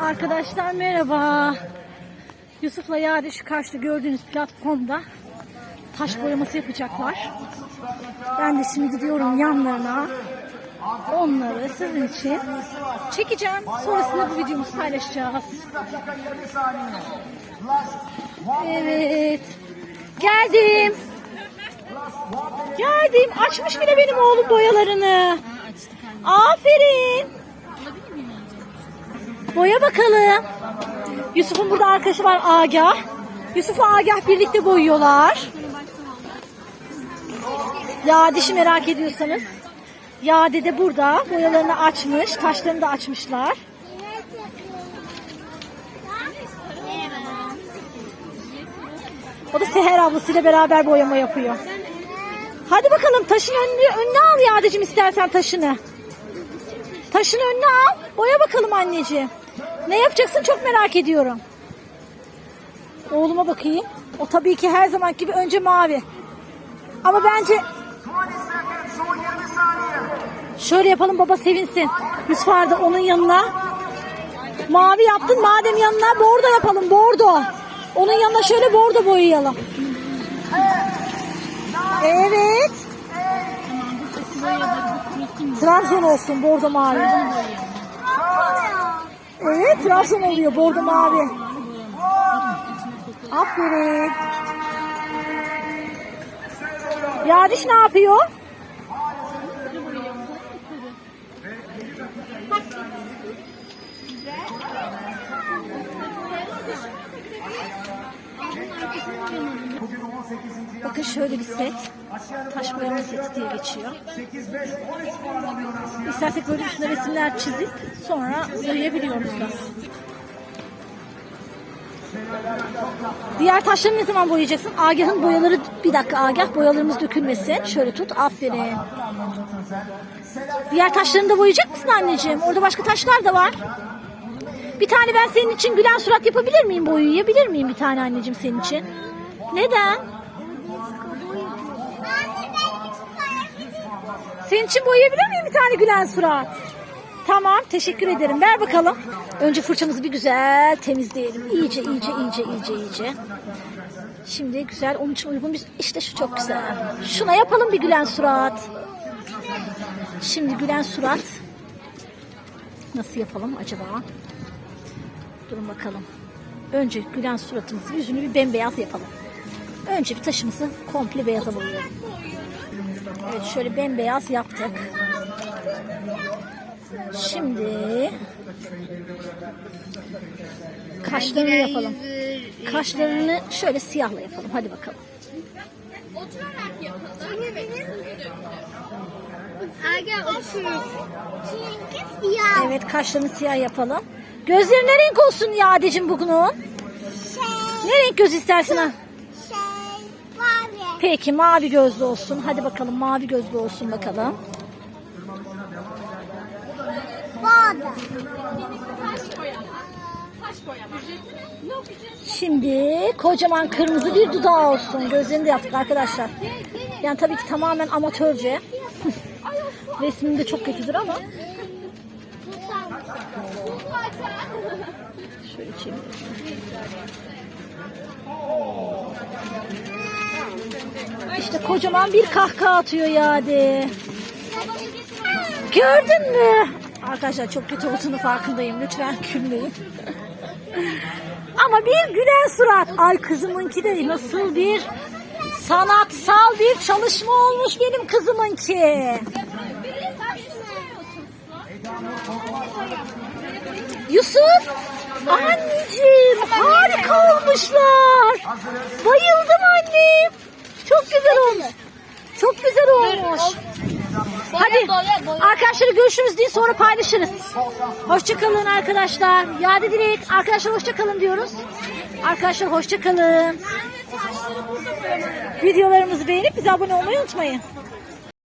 Arkadaşlar merhaba. Yusuf'la Yade şu karşıda gördüğünüz platformda taş boyaması yapacaklar. Ben de şimdi gidiyorum yanlarına. Onları sizin için çekeceğim. Sonrasında bu videomuzu paylaşacağız. Evet. Geldim. Geldim. Açmış bile benim oğlum boyalarını. Aferin. Boya bakalım. Yusuf'un burada arkadaşı var Agah. Yusuf'u Agah birlikte boyuyorlar. Yadiş'i merak ediyorsanız. Yade de burada. Boyalarını açmış. Taşlarını da açmışlar. O da Seher ablasıyla beraber boyama yapıyor. Hadi bakalım taşın önüne, önüne al Yadeciğim istersen taşını. Taşın önüne al. Boya bakalım anneciğim. Ne yapacaksın çok merak ediyorum. Oğluma bakayım. O tabii ki her zaman gibi önce mavi. Ama bence şöyle yapalım baba sevinsin. Yusuf Arda onun yanına mavi yaptın madem yanına bordo yapalım bordo. Onun yanına şöyle bordo boyayalım. Evet. Trabzon olsun bordo mavi. Evet Trabzon oluyor bordo mavi. Aferin. Yadiş ne yapıyor? Bakın şöyle bir set. Taş boyama seti diye geçiyor. İstersek böyle üstüne resimler çizip sonra boyayabiliyoruz da. Diğer taşları ne zaman boyayacaksın? Agah'ın boyaları bir dakika Agah boyalarımız dökülmesin. Şöyle tut. Aferin. Diğer taşlarını da boyayacak mısın anneciğim? Orada başka taşlar da var. Bir tane ben senin için gülen surat yapabilir miyim? Boyayabilir miyim bir tane anneciğim senin için? Neden? Senin için boyayabilir miyim bir tane gülen surat? Tamam teşekkür ederim. Ver bakalım. Önce fırçamızı bir güzel temizleyelim. İyice iyice iyice iyice iyice. Şimdi güzel onun için uygun bir işte şu çok güzel. Şuna yapalım bir gülen surat. Şimdi gülen surat. Nasıl yapalım acaba? Durun bakalım. Önce gülen suratımızı yüzünü bir bembeyaz yapalım. Önce bir taşımızı komple beyaza boyayalım. Evet şöyle bembeyaz yaptık. Şimdi kaşlarını yapalım. Kaşlarını şöyle siyahla yapalım. Hadi bakalım. Aga otur. Çünkü siyah. Evet kaşlarını siyah yapalım. Gözleri ne renk olsun Yadecim bugünün? Şey, Ne renk göz istersin ha? şey, mavi. Peki mavi gözlü olsun. Hadi bakalım mavi gözlü olsun bakalım. Bağda. Şimdi kocaman kırmızı bir dudağı olsun. Gözlerini de yaptık arkadaşlar. Yani tabii ki tamamen amatörce. Resmim de çok kötüdür ama. Şöyle çevireyim. İşte kocaman bir kahkaha atıyor Yadi. Gördün mü? Arkadaşlar çok kötü olduğunu farkındayım. Lütfen gülmeyin. Ama bir gülen surat. Ay kızımınki de nasıl bir sanatsal bir çalışma olmuş benim kızımınki. Yusuf, anneciğim harika olmuşlar. Bayıldım annem. Çok güzel olmuş. Çok güzel olmuş. Hadi arkadaşlar görüşürüz diye sonra paylaşırız. Hoşçakalın arkadaşlar. Yadi Dilek arkadaşlar hoşçakalın diyoruz. Arkadaşlar hoşçakalın. Videolarımızı beğenip bize abone olmayı unutmayın.